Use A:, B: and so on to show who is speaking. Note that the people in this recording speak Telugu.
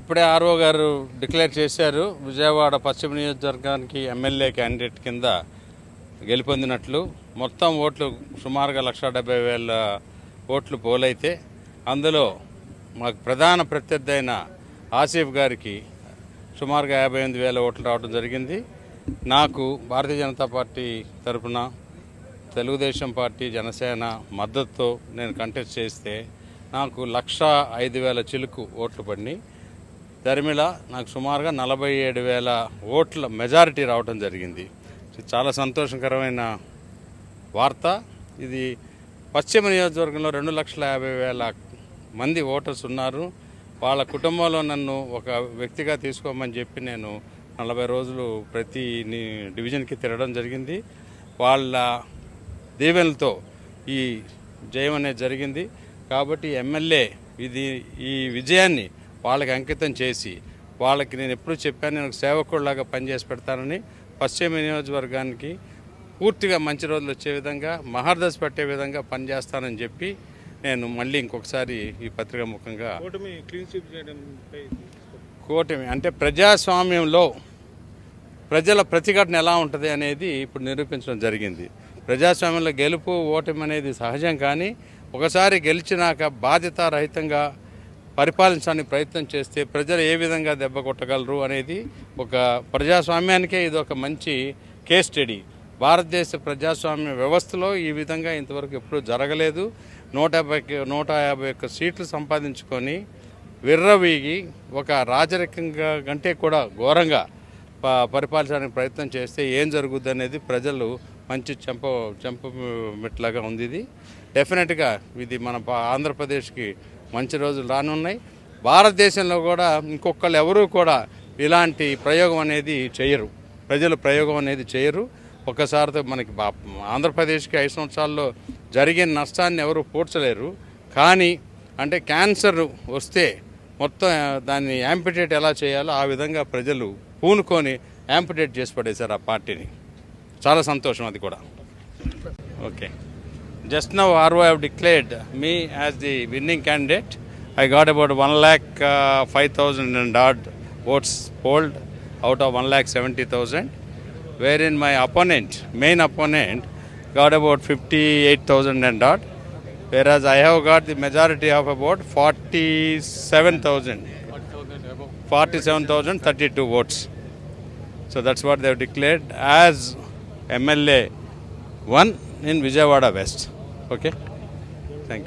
A: ఇప్పుడే ఆర్ఓ గారు డిక్లేర్ చేశారు. విజయవాడ పశ్చిమ నియోజకవర్గానికి ఎమ్మెల్యే క్యాండిడేట్ కింద గెలుపొందినట్లు. మొత్తం ఓట్లు సుమారుగా లక్ష డెబ్బై వేల ఓట్లు పోలైతే అందులో మాకు ప్రధాన ప్రత్యర్థి అయిన ఆసిఫ్ గారికి సుమారుగా యాభై ఎనిమిది వేల ఓట్లు రావడం జరిగింది. నాకు భారతీయ జనతా పార్టీ తరఫున తెలుగుదేశం పార్టీ జనసేన మద్దతుతో నేను కంటెస్ట్ చేస్తే నాకు లక్ష ఐదు వేల చిలుకు ఓట్లు పడినాయి దరిమిళ నాకు సుమారుగా నలభై ఏడు వేల ఓట్ల మెజారిటీ రావడం జరిగింది. చాలా సంతోషకరమైన వార్త. ఇది పశ్చిమ నియోజకవర్గంలో రెండు లక్షల యాభై వేల మంది ఓటర్స్ ఉన్నారు. వాళ్ళ కుటుంబంలో నన్ను ఒక వ్యక్తిగా తీసుకోమని చెప్పి నేను నలభై రోజులు ప్రతి డివిజన్కి తిరగడం జరిగింది. వాళ్ళ దీవెనలతో ఈ జయం అనేది జరిగింది. కాబట్టి ఎమ్మెల్యే ఇది ఈ విజయాన్ని వాళ్ళకి అంకితం చేసి వాళ్ళకి నేను ఎప్పుడు చెప్పాను నేను సేవకుడిలాగా పనిచేసి పెడతానని పశ్చిమ నియోజకవర్గానికి పూర్తిగా మంచి రోజులు వచ్చే విధంగా మహర్దశ పట్టే విధంగా పనిచేస్తానని చెప్పి నేను మళ్ళీ ఇంకొకసారి ఈ పత్రిక ముఖంగా
B: కూటమి
A: అంటే ప్రజాస్వామ్యంలో ప్రజల ప్రతిఘటన ఎలా ఉంటుంది అనేది ఇప్పుడు నిరూపించడం జరిగింది. ప్రజాస్వామ్యంలో గెలుపు ఓటమి అనేది సహజం కానీ ఒకసారి గెలిచినాక బాధ్యతారహితంగా పరిపాలించడానికి ప్రయత్నం చేస్తే ప్రజలు ఏ విధంగా దెబ్బ కొట్టగలరు అనేది ఒక ప్రజాస్వామ్యానికే ఇది ఒక మంచి కేస్ స్టడీ. భారతదేశ ప్రజాస్వామ్య వ్యవస్థలో ఈ విధంగా ఇంతవరకు ఎప్పుడూ జరగలేదు. నూట యాభై నూట యాభై ఒక్క సీట్లు సంపాదించుకొని విర్రవీగి ఒక రాజరికంగా కంటే కూడా ఘోరంగా ప- పరిపాలించడానికి ప్రయత్నం చేస్తే ఏం జరుగుద్ది అనేది ప్రజలు మంచి చెంప చెంప మెట్లాగా ఉంది ఇది. డెఫినెట్గా ఇది మన ఆంధ్రప్రదేశ్కి మంచి రోజులు రానున్నాయి. భారతదేశంలో కూడా ఇంకొకళ్ళు ఎవరూ కూడా ఇలాంటి ప్రయోగం అనేది చేయరు. ప్రజలు ప్రయోగం అనేది చేయరు. ఒక్కసారితో మనకి బా- ఆంధ్రప్రదేశ్కి ఐదు సంవత్సరాల్లో జరిగిన నష్టాన్ని ఎవరు పూడ్చలేరు. కానీ అంటే క్యాన్సర్ వస్తే మొత్తం దాన్ని యాంపిటేట్ ఎలా చేయాలో ఆ విధంగా ప్రజలు పూనుకొని యాంపిటేట్ చేసి పడేశారు ఆ పార్టీని. చాలా సంతోషం అది కూడా. Okay. Just now RO have declared me as the winning candidate. I got about 1 lakh uh, 5,000 and odd votes polled out of 1 lakh 70,000, wherein my opponent, main opponent, got about 58,000 and odd, whereas I have got the majority of about 47,000. 47,032 votes. So that's what they have declared as MLA 1 in Vijayawada West. Okay thank you